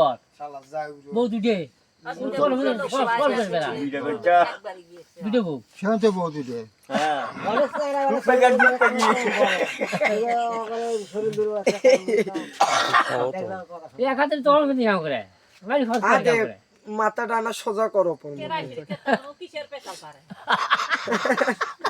ওর বউ দুটে দুটো সোজা করো